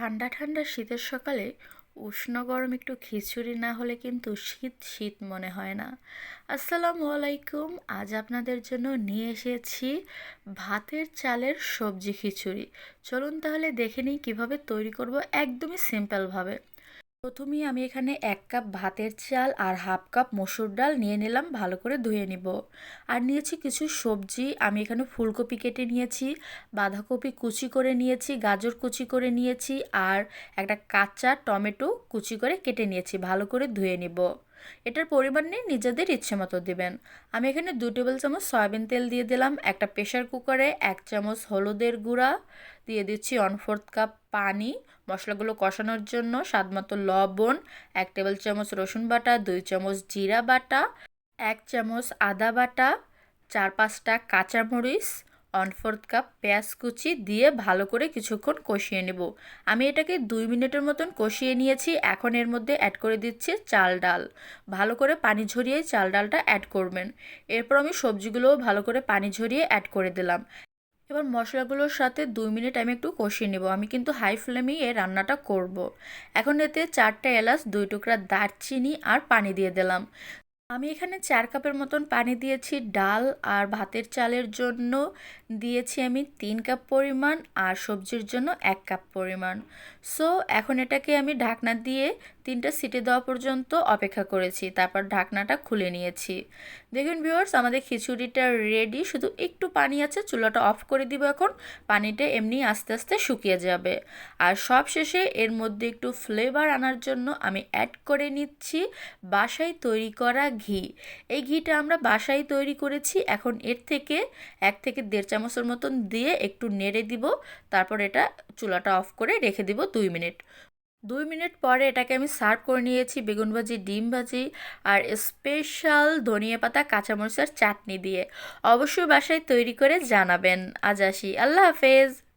ঠান্ডা ঠান্ডা শীতের সকালে উষ্ণ গরম একটু খিচুড়ি না হলে কিন্তু শীত শীত মনে হয় না। আসসালামু আলাইকুম। আজ আপনাদের জন্য নিয়ে এসেছি ভাতের চালের সবজি খিচুড়ি। চলুন তাহলে দেখে নিই কীভাবে তৈরি করব একদমই সিম্পলভাবে প্রথমেই আমি এখানে এক কাপ ভাতের চাল আর হাফ কাপ মসুর ডাল নিয়ে নিলাম, ভালো করে ধুয়ে নিব। আর নিয়েছি কিছু সবজি, আমি এখানে ফুলকপি কেটে নিয়েছি, বাঁধাকপি কুচি করে নিয়েছি, গাজর কুচি করে নিয়েছি, আর একটা কাঁচা টমেটো কুচি করে কেটে নিয়েছি, ভালো করে ধুয়ে নিব। এটার পরিমাণ নিয়ে নিজেদের ইচ্ছে মতো দেবেন। আমি এখানে দু টেবিল চামচ সয়াবিন তেল দিয়ে দিলাম, একটা প্রেশার কুকারে এক চামচ হলুদের গুঁড়া দিয়ে দিচ্ছি ওয়ান ফোর্থ কাপ পানি। মশলাগুলো কষানোর জন্য স্বাদমতো লবণ, এক টেবিল চামচ রসুন বাটা, দুই চামচ জিরা বাটা, এক চামচ আদা বাটা, চার পাঁচটা কাঁচামরিচ ওয়ান ফোর্থ কাপ পেঁয়াজ কুচি দিয়ে ভালো করে কিছুক্ষণ কষিয়ে নেব। আমি এটাকে দুই মিনিটের মতন কষিয়ে নিয়েছি, এখন এর মধ্যে অ্যাড করে দিচ্ছি চাল ডাল। ভালো করে পানি ঝরিয়ে চাল ডালটা অ্যাড করবেন। এরপর আমি সবজিগুলোও ভালো করে পানি ঝরিয়ে অ্যাড করে দিলাম। এবার মশলাগুলোর সাথে দুই মিনিট আমি একটু কষিয়ে নেব। আমি কিন্তু হাই ফ্লেমেই এ রান্নাটা করব। এখন এতে চারটা এলাচ, দুই টুকরা দারচিনি আর পানি দিয়ে দিলাম। আমি এখানে চার কাপের মতন পানি দিয়েছি, ডাল আর ভাতের চালের জন্য দিয়েছি আমি তিন কাপ পরিমাণ আর সবজির জন্য এক কাপ পরিমাণ। সো এখন এটাকে আমি ঢাকনা দিয়ে তিনটা সিটি দেওয়া পর্যন্ত অপেক্ষা করেছি, তারপর ঢাকনাটা খুলে নিয়েছি। দেখুন ভিউয়ার্স আমাদের খিচুড়িটা রেডি শুধু একটু পানি আছে, চুলাটা অফ করে দিব এখন, পানিটা এমনি আস্তে আস্তে শুকিয়ে যাবে। আর সব শেষে এর মধ্যে একটু ফ্লেভার আনার জন্য আমি অ্যাড করে নিচ্ছি, বাসায় তৈরি করা ঘি। এই ঘিটা আমরা বাসায় তৈরি করেছি। এখন এর থেকে এক থেকে দেড় চামচের মতন দিয়ে একটু নেড়ে দিব। তারপর এটা চুলাটা অফ করে রেখে দিব দুই মিনিট। দুই মিনিট পরে এটাকে আমি সার্ভ করে নিয়েছি বেগুন ভাজি, ডিম ভাজি আর স্পেশাল ধনিয়া পাতা, কাঁচামরিচের চাটনি দিয়ে। অবশ্যই বাসায় তৈরি করে জানাবেন। আজ আসি। আল্লাহ হাফেজ।